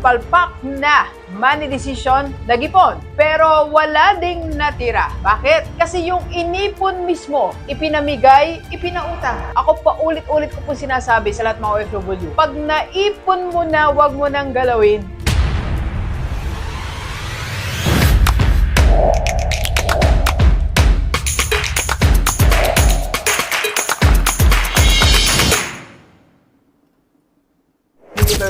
palpak na money decision nag-ipon. Pero wala ding natira. Bakit? Kasi yung inipon mismo, ipinamigay, ipinautang. Ako pa ulit-ulit ko po sinasabi sa lahat mga OFW. Pag naipon mo na, wag mo nang galawin.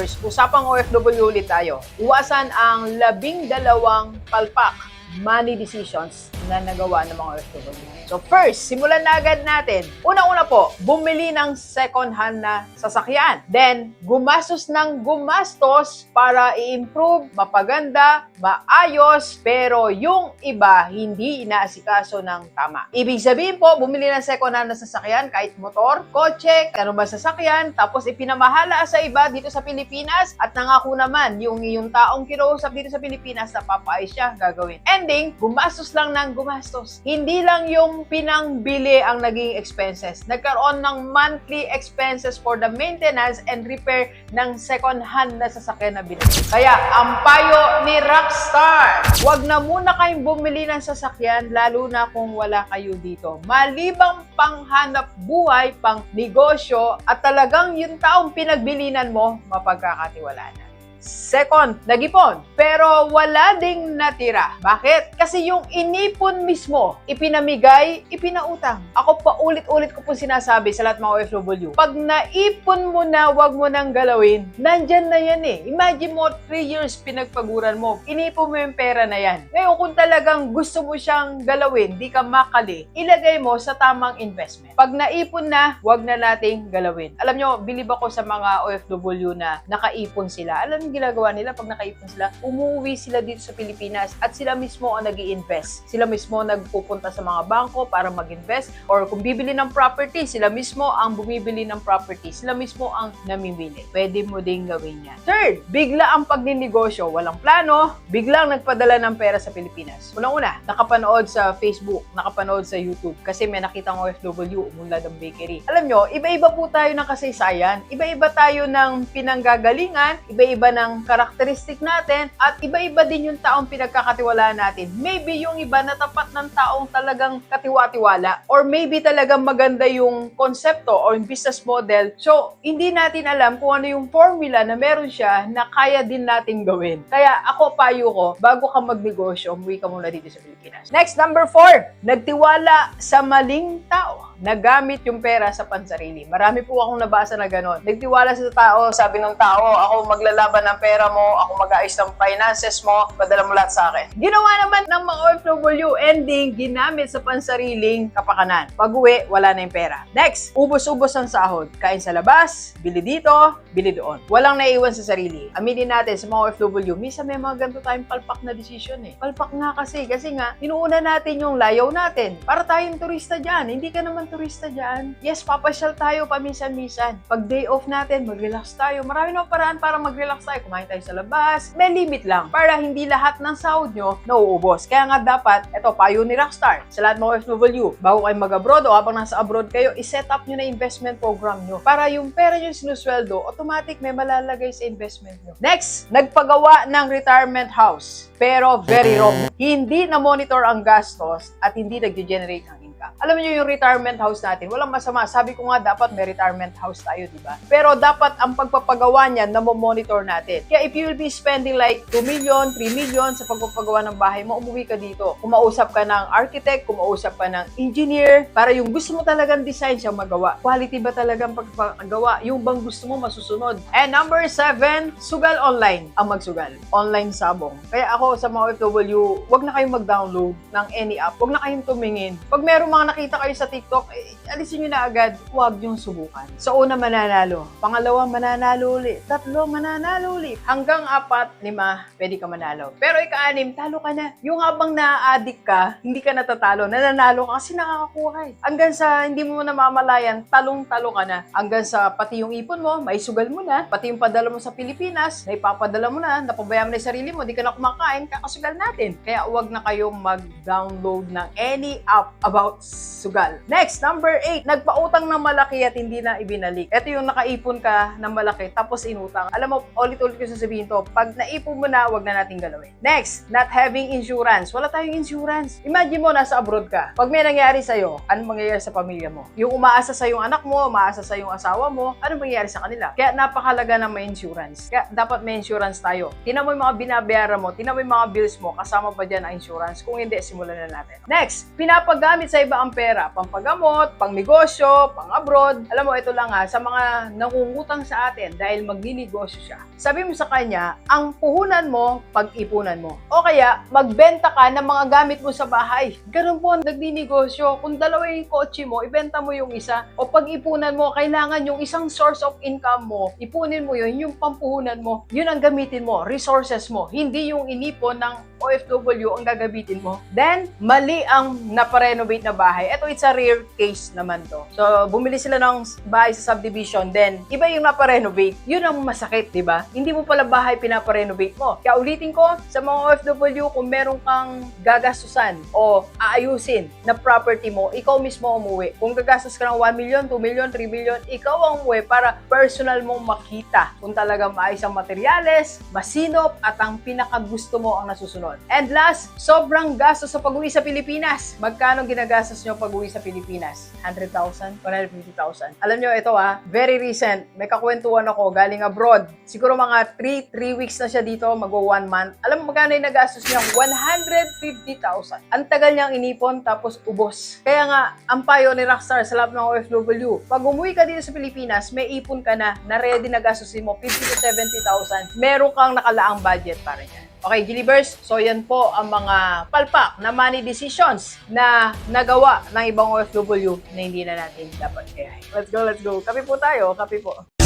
Universe, usapang OFW ulit tayo. Iwasan ang labing dalawang palpak money decisions na nagawa ng mga OFW. So first, simulan na agad natin. Una-una po, bumili ng second hand na sasakyan. Then, gumastos ng gumastos para i-improve, mapaganda, maayos, pero yung iba hindi inaasikaso ng tama. Ibig sabihin po, bumili ng second hand na sasakyan, kahit motor, kotse, ano ba sasakyan, tapos ipinamahala sa iba dito sa Pilipinas at nangako naman yung yung taong kinausap dito sa Pilipinas na papaayos siya gagawin. Ending, gumastos lang ng gumastos. Hindi lang yung pinangbili ang naging expenses. Nagkaroon ng monthly expenses for the maintenance and repair ng second hand na sasakyan na binili. Kaya, ang payo ni Rockstar, wag na muna kayong bumili ng sasakyan lalo na kung wala kayo dito. Malibang panghanap buhay, pang negosyo, at talagang yung taong pinagbilinan mo, mapagkakatiwalaan. Second, nag-ipon. Pero wala ding natira. Bakit? Kasi yung inipon mismo, ipinamigay, ipinautang. Ako pa ulit-ulit ko po sinasabi sa lahat mga OFW. Pag naipon mo na, wag mo nang galawin, nandyan na yan eh. Imagine mo, 3 years pinagpaguran mo. Inipon mo yung pera na yan. Ngayon, kung talagang gusto mo siyang galawin, di ka makali, ilagay mo sa tamang investment. Pag naipon na, wag na nating galawin. Alam nyo, bilib ako sa mga OFW na nakaipon sila. Alam niyo ginagawa nila pag nakaipon sila? Umuwi sila dito sa Pilipinas at sila mismo ang nag invest Sila mismo nagpupunta sa mga bangko para mag-invest or kung bibili ng property, sila mismo ang bumibili ng property. Sila mismo ang namimili. Pwede mo ding gawin yan. Third, bigla ang pagninegosyo. Walang plano, biglang nagpadala ng pera sa Pilipinas. Unang-una, nakapanood sa Facebook, nakapanood sa YouTube kasi may nakitang OFW umunlad ang bakery. Alam nyo, iba-iba po tayo ng kasaysayan, iba-iba tayo ng pinanggagalingan, iba-iba ng karakteristik natin, at iba-iba din yung taong pinagkakatiwalaan natin. Maybe yung iba na tapat ng taong talagang katiwa-tiwala, or maybe talagang maganda yung konsepto or yung business model. So, hindi natin alam kung ano yung formula na meron siya na kaya din natin gawin. Kaya ako, payo ko, bago ka magnegosyo, umuwi ka muna dito sa Pilipinas. Next, number four, nagtiwala sa maling tao. Nagamit yung pera sa pansarili. Marami po akong nabasa na gano'n. Nagtiwala sa tao, sabi ng tao, ako maglalaban ng pera mo, ako mag-aayos ng finances mo, padala mo lahat sa akin. Ginawa naman ng mga OFW ending, ginamit sa pansariling kapakanan. Pag uwi, wala na yung pera. Next, ubos-ubos ang sahod. Kain sa labas, bili dito, bili doon. Walang naiwan sa sarili. Aminin natin sa mga OFW, minsan may mga ganito tayong palpak na desisyon eh. Palpak nga kasi, kasi nga, inuuna natin yung layaw natin. Para tayong turista dyan. Hindi ka naman turista dyan. Yes, papasyal tayo paminsan-minsan. Pag day off natin, mag-relax tayo. Marami na paraan para mag-relax tayo. Kumain tayo sa labas. May limit lang. Para hindi lahat ng sahod nyo nauubos. Kaya nga dapat, eto, payo ni Rockstar. Sa lahat mga OFW, bago kayo mag-abroad o habang nasa abroad kayo, iset up nyo na investment program nyo. Para yung pera nyo sinusweldo, automatic may malalagay sa investment nyo. Next, nagpagawa ng retirement house. Pero very wrong. Hindi na-monitor ang gastos at hindi nag-generate ng income. Alam niyo yung retirement house natin, walang masama. Sabi ko nga dapat may retirement house tayo, di ba? Pero dapat ang pagpapagawa niyan na monitor natin. Kaya if you will be spending like 2 million, 3 million sa pagpapagawa ng bahay mo, umuwi ka dito. Kumausap ka ng architect, kumausap ka ng engineer, para yung gusto mo talagang design siya magawa. Quality ba talagang pagpapagawa? Yung bang gusto mo masusunod? And number 7, sugal online ang magsugal. Online sabong. Kaya ako sa mga OFW, wag na kayong mag-download ng any app. Wag na kayong tumingin. Pag meron mga nakita kayo sa TikTok, eh, alisin nyo na agad. Huwag yung subukan. Sa una, mananalo. Pangalawa, mananalo ulit. Tatlo, mananalo ulit. Hanggang apat, lima, pwede ka manalo. Pero ika-anim, talo ka na. Yung habang na-addict ka, hindi ka natatalo. Nananalo ka kasi nakakakuha eh. Hanggang sa hindi mo namamalayan, talong-talo ka na. Hanggang sa pati yung ipon mo, may sugal mo na. Pati yung padala mo sa Pilipinas, na ipapadala mo na, napabayaan mo na yung sarili mo, di ka na kumakain, kakasugal natin. Kaya huwag na kayong mag-download ng any app about sugal. Next, number 8, nagpautang ng malaki at hindi na ibinalik. Ito yung nakaipon ka ng malaki tapos inutang. Alam mo, ulit-ulit ko sasabihin to, pag naipon mo na, wag na natin galawin. Next, not having insurance. Wala tayong insurance. Imagine mo, nasa abroad ka. Pag may nangyari sa'yo, anong mangyayari sa pamilya mo? Yung umaasa sa yung anak mo, umaasa sa yung asawa mo, anong mangyayari sa kanila? Kaya napakalaga ng may insurance. Kaya dapat may insurance tayo. Tinan mo mga binabayaran mo, tinan mo mga bills mo, kasama pa dyan ang insurance. Kung hindi, simulan na natin. Next, pinapagamit sa iba ang pera. Pampagamot, pang negosyo, pang abroad. Alam mo, ito lang ha, sa mga nangungutang sa atin dahil magninegosyo siya. Sabi mo sa kanya, ang puhunan mo, pag-ipunan mo. O kaya, magbenta ka ng mga gamit mo sa bahay. Ganun po ang nagninegosyo. Kung dalawa yung kotse mo, ibenta mo yung isa. O pag-ipunan mo, kailangan yung isang source of income mo, ipunin mo yun, yung pampuhunan mo, yun ang gamitin mo, resources mo. Hindi yung inipon ng OFW ang gagamitin mo. Then, mali ang naparenovate na bahay. Ito, it's a rare case naman to. So, bumili sila ng bahay sa subdivision, then, iba yung naparenovate. Yun ang masakit, di ba? Hindi mo pala bahay pinaparenovate mo. Kaya ulitin ko, sa mga OFW, kung meron kang gagastusan o aayusin na property mo, ikaw mismo umuwi. Kung gagastos ka ng 1 million, 2 million, 3 million, ikaw ang umuwi para personal mong makita kung talaga maayos ang materyales, masinop, at ang pinakagusto mo ang nasusunod. And last, sobrang gastos sa pag-uwi sa Pilipinas. Magkano ginagastos nyo pag-uwi sa Pilipinas? 100,000? 150,000? Alam nyo, ito ah, very recent. May kakwentuhan ako galing abroad. Siguro mga 3 3 weeks na siya dito, magwa 1 month. Alam mo magkano yung nagastos niya? 150,000. Ang tagal niyang inipon tapos ubos. Kaya nga, ang payo ni Rockstar sa lahat ng OFW, pag umuwi ka dito sa Pilipinas, may ipon ka na, na ready na gastusin mo 50 to 70,000. Meron kang nakalaang budget para yan. Okay, Gilibers, so yan po ang mga palpak na money decisions na nagawa ng ibang OFW na hindi na natin dapat kaya. Let's go, let's go. Kape po tayo, kape po.